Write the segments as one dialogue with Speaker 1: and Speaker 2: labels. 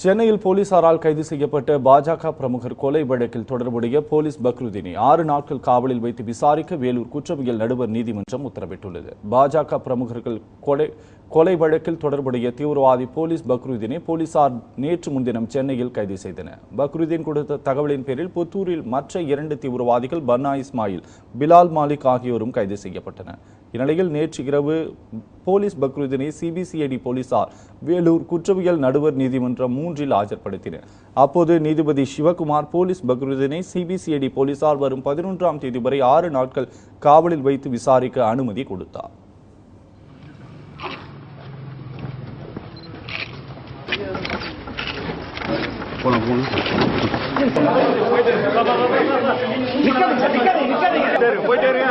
Speaker 1: சென்னையில் போலீசாரால் கைது செய்யப்பட்ட பாஜக பிரமுகர் கொலை வழக்கில் தொடர்புடைய போலீஸ் பக்ருதீனை ஆறு நாட்கள் காவலில் வைத்து விசாரிக்க வேலூர் குற்றவியல் நடுவர் நீதிமன்றம் உத்தரவிட்டுள்ளது. பாஜக பிரமுகர்கள் கொலை கொலை வழக்கில் தொடர்புடைய தீவிரவாதி போலீஸ் பக்ருதீனை போலீசார் நேற்று முன்தினம் சென்னையில் கைது செய்தனர். பக்ருதீன் கொடுத்த தகவலின் பேரில் புத்தூரில் மற்ற இரண்டு தீவிரவாதிகள் பன்னா இஸ்மாயில் பிலால் மாலிக் ஆகியோரும் கைது செய்யப்பட்டனர். இந்நிலையில் நேற்று இரவு போலீஸ் பக்ருதீனை சிபிசிஐடி போலீசார் வேலூர் குற்றவியல் நடுவர் நீதிமன்றம் மூன்றில் ஆஜர்படுத்தினர். அப்போது நீதிபதி சிவகுமார் போலீஸ் பக்ருதீனை சிபிசிஐடி போலீசார் வரும் பதினொன்றாம் தேதி வரை ஆறு நாட்கள் காவலில் வைத்து விசாரிக்க அனுமதி கொடுத்தார்.
Speaker 2: போயிட்டே இருங்க.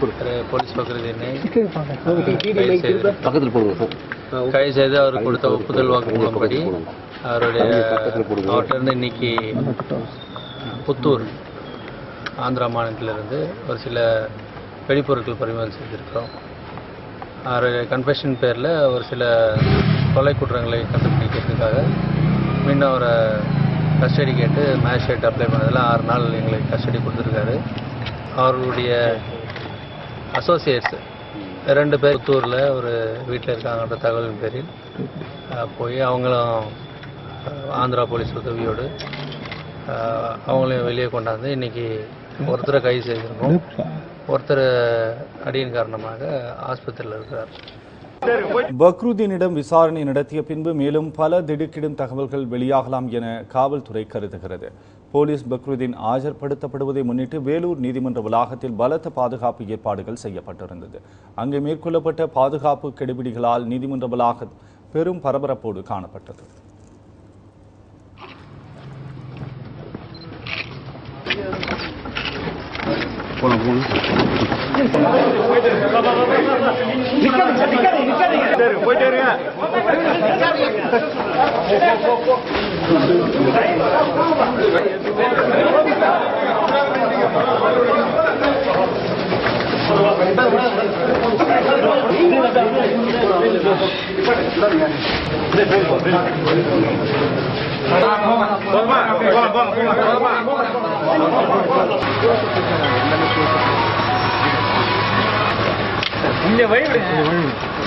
Speaker 3: திரு போலீஸ் செய்து கைது செய்து அவர் கொடுத்த ஒப்புதல் வாக்குமூலம்படி அவருடைய அவர்கிட்ட இன்னைக்கு புத்தூர் ஆந்திரா மாநிலத்திலிருந்து ஒரு சில வெடிப்பொருட்கள் பறிமுதல் செய்திருக்கிறோம். அவருடைய கன்ஃபெஷன் பேரில் ஒரு சில கொலை குற்றங்களை கண்டுபிடிக்கிறதுக்காக மீண்டும் அவரை கஸ்டடி கேட்டு மேஜிஸ்ட்ரேட் அப்ளை பண்ணதில் ஆறு நாள் எங்களுக்கு கஸ்டடி கொடுத்துருக்காரு. அவர்களுடைய அசோசியேட்ஸ் ரெண்டு பேர் புத்தூரில் ஒரு வீட்டில் இருக்காங்கன்ற தகவலின் பேரில். போய் அவங்களும் ஆந்திரா போலீஸ் உதவியோடு அவங்களையும் வெளியே கொண்டாந்து இன்னைக்கு ஒருத்தரை கைது செய்திருக்கோம். ஒருத்தர் அடியின் காரணமாக ஆஸ்பத்திரியில் இருக்கிறார்.
Speaker 1: பக்ருதீனிடம் விசாரணை நடத்திய பின்பு மேலும் பல திடுக்கிடும் தகவல்கள் வெளியாகலாம் என காவல்துறை கருதுகிறது. போலீஸ் பக்ருதீன் ஆஜர்படுத்தப்படுவதை முன்னிட்டு வேலூர் நீதிமன்ற வளாகத்தில் பலத்த பாதுகாப்பு ஏற்பாடுகள் செய்யப்பட்டிருந்தது. அங்கே மேற்கொள்ளப்பட்ட பாதுகாப்பு கெடுபிடிகளால் நீதிமன்ற வளாகம் பெரும் பரபரப்போடு காணப்பட்டது.
Speaker 2: போயிட்டே இருங்க போதுமா போங்க போங்க போங்க போதுமா கொஞ்சம் வழி விடுங்க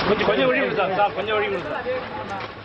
Speaker 2: கொஞ்சம் கொஞ்சம் வழி விடு சார் சார் கொஞ்சம் வழி விடு சார்